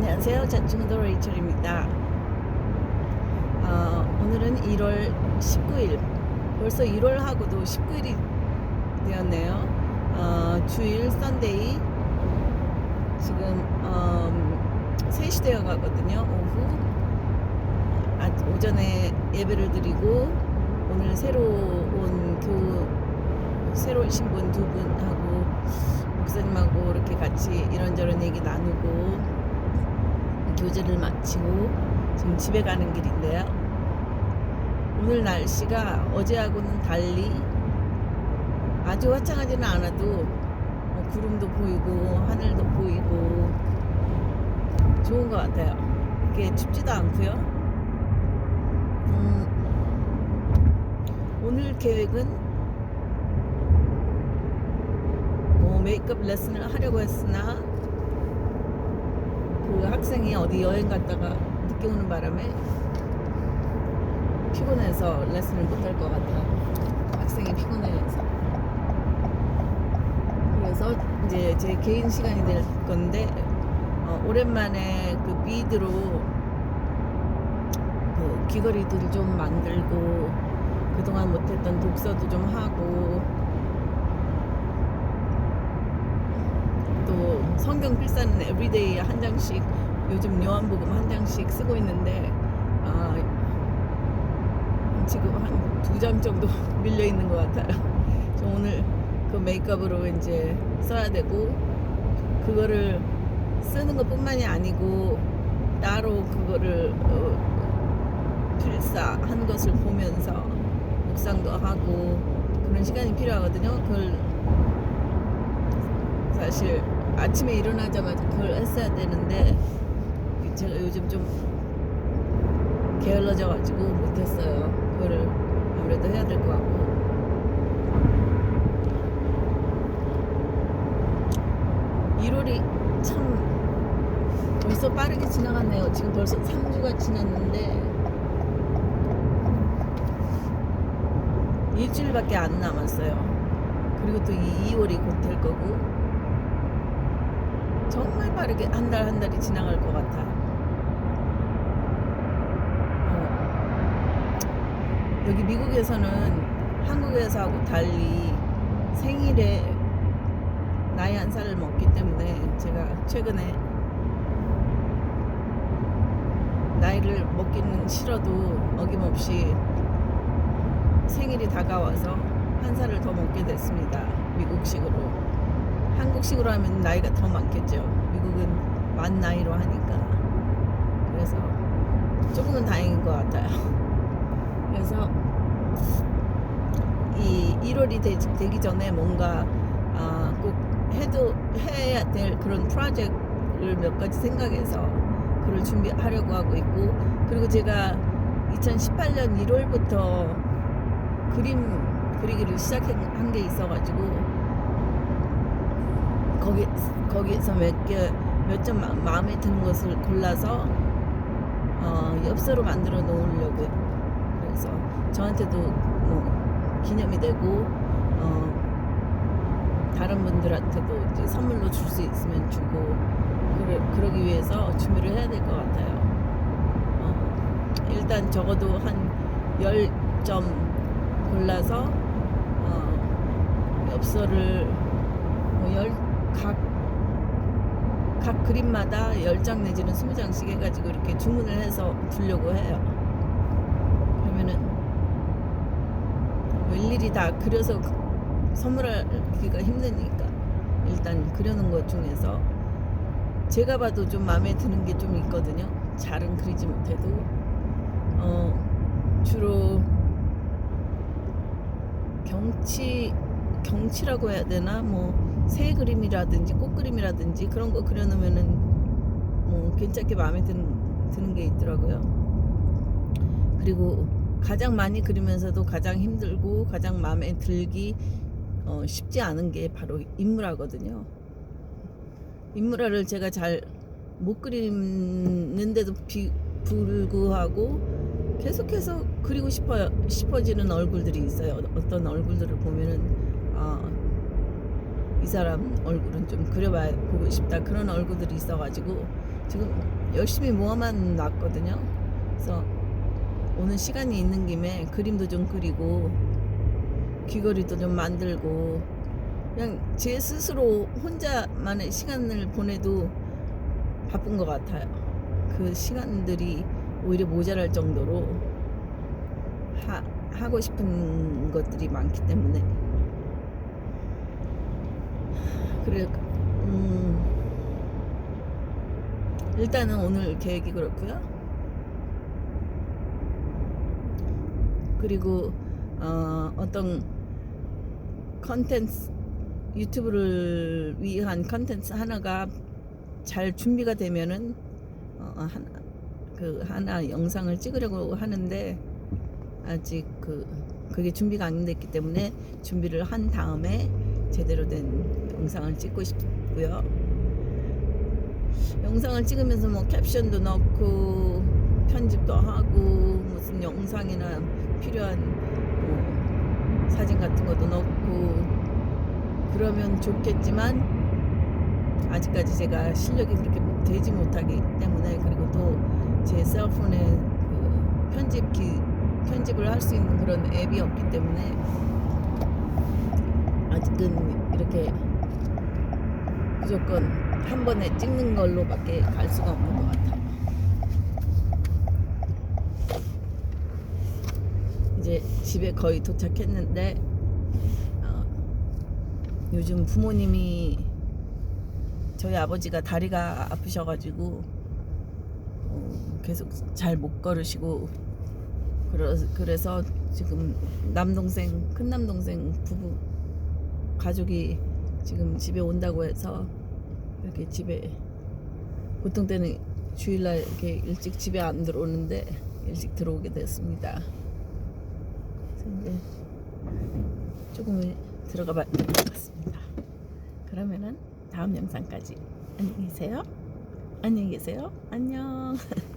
안녕하세요. 자충도 레이첼입니다. 어, 오늘은 1월 19일. 벌써 1월하고도 19일이 되었네요. 어, 주일 썬데이. 지금 음, 3시 되어 가거든요. 오후. 아, 오전에 예배를 드리고 오늘 새로 온 교, 새로 오신 분 두 분하고 목사님하고 이렇게 같이 이런저런 얘기 나누고 교제를 마치고 지금 집에 가는 길인데요. 오늘 날씨가 어제하고는 달리 아주 화창하지는 않아도 뭐 구름도 보이고 하늘도 보이고 좋은 것 같아요. 이게 춥지도 않고요. 음, 오늘 계획은 뭐 메이크업 레슨을 하려고 했으나 그 학생이 어디 여행 갔다가 늦게 오는 바람에 피곤해서 레슨을 못할 것 같아. 학생이 피곤해서. 그래서 이제 제 개인 시간이 될 건데 어, 오랜만에 그 비드로 그 귀걸이들 좀 만들고 그동안 못했던 독서도 좀 하고 또 성경 필사는 에브리데이 한 장씩 요즘 요한복음 한 장씩 쓰고 있는데 아, 지금 한 두 장 정도 밀려 있는 것 같아요. 저 오늘 그 메이크업으로 이제 써야 되고 그거를 쓰는 것뿐만이 아니고 따로 그거를 어, 필사한 것을 보면서 묵상도 하고 그런 시간이 필요하거든요. 그걸 사실 아침에 일어나자마자 그걸 했어야 되는데 제가 요즘 좀 게을러져 가지고 못했어요. 그거를 아무래도 해야 될 것 같고. 1월이 참 벌써 빠르게 지나갔네요. 지금 벌써 3주가 지났는데 일주일밖에 안 남았어요. 그리고 또이 2월이 곧 될 거고 정말 빠르게 한 달 한 달이 지나갈 것 같아. 어. 여기 미국에서는 한국에서 하고 달리 생일에 나이 한 살을 먹기 때문에 제가 최근에 나이를 먹기는 싫어도 어김없이 생일이 다가와서 한 살을 더 먹게 됐습니다. 미국식으로. 한국식으로 하면 나이가 더 많겠죠. 미국은 만 나이로 하니까. 그래서 조금은 다행인 것 같아요. 그래서 이 1월이 되, 기 전에 뭔가 아, 꼭 해도 해야 될 그런 프로젝트를 몇 가지 생각해서 그걸 준비하려고 하고 있고 그리고 제가 2018년 1월부터 그림 그리기를 시작한 게 있어가지고 거기 거기에서 몇개몇 점 마음에 드는 것을 골라서 어, 엽서로 만들어 놓으려고 그래서 저한테도 뭐 기념이 되고 어, 다른 분들한테도 이제 선물로 줄 수 있으면 주고 그러, 그러기 위해서 준비를 해야 될 것 같아요. 어, 일단 적어도 한 10점 골라서 어, 엽서를 뭐 열, 각, 각 그림마다 10장 내지는 20장씩 해가지고 이렇게 주문을 해서 두려고 해요. 그러면은 뭐 일일이 다 그려서 선물하기가 힘드니까 일단 그려놓은 것 중에서 제가 봐도 좀 마음에 드는 게 좀 있거든요. 잘은 그리지 못해도 어, 주로 경치 경치라고 해야 되나 뭐 새 그림이라든지 꽃 그림이라든지 그런 거 그려놓으면은 뭐 괜찮게 마음에 드는 드는 게 있더라고요. 그리고 가장 많이 그리면서도 가장 힘들고 가장 마음에 들기 어, 쉽지 않은 게 바로 인물화거든요. 인물화를 제가 잘 못 그리는데도 비, 불구하고 계속해서 그리고 싶어요 싶어지는 얼굴들이 있어요. 어떤 얼굴들을 보면은 아, 이 사람 얼굴은 좀 그려봐 보고 싶다 그런 얼굴들이 있어가지고 지금 열심히 모아만 놨거든요. 그래서 오늘 시간이 있는 김에 그림도 좀 그리고 귀걸이도 좀 만들고 그냥 제 스스로 혼자만의 시간을 보내도 바쁜 것 같아요. 그 시간들이 오히려 모자랄 정도로 하, 하고 싶은 것들이 많기 때문에 그래 음 일단은 오늘 계획이 그렇고요. 그리고 어, 어떤 컨텐츠 유튜브를 위한 컨텐츠 하나가 잘 준비가 되면은 어, 하나 그 하나 영상을 찍으려고 하는데 아직 그 그게 준비가 안 됐기 때문에 준비를 한 다음에 제대로 된 영상을 찍고 싶고요. 영상을 찍으면서 뭐 캡션도 넣고 편집도 하고 무슨 영상이나 필요한 뭐 사진 같은 것도 넣고 그러면 좋겠지만 아직까지 제가 실력이 그렇게 되지 못하기 때문에 그리고 또 제 셀폰에 그 편집 기, 편집을 할 수 있는 그런 앱이 없기 때문에 아직은 이렇게 무조건 한 번에 찍는 걸로밖에 갈 수가 없는 것 같아요. 이제 집에 거의 도착했는데 어, 요즘 부모님이 저희 아버지가 다리가 아프셔가지고 어, 계속 잘 못 걸으시고 그래서, 그래서 지금 남동생 큰 남동생 부부 가족이 지금 집에 온다고 해서 이렇게 집에 보통 때는 주일날 이렇게 일찍 집에 안 들어오는데 일찍 들어오게 됐습니다. 이제 조금 들어가 같습니다. 그러면은 다음 영상까지 안녕히 계세요. 안녕히 계세요. 안녕.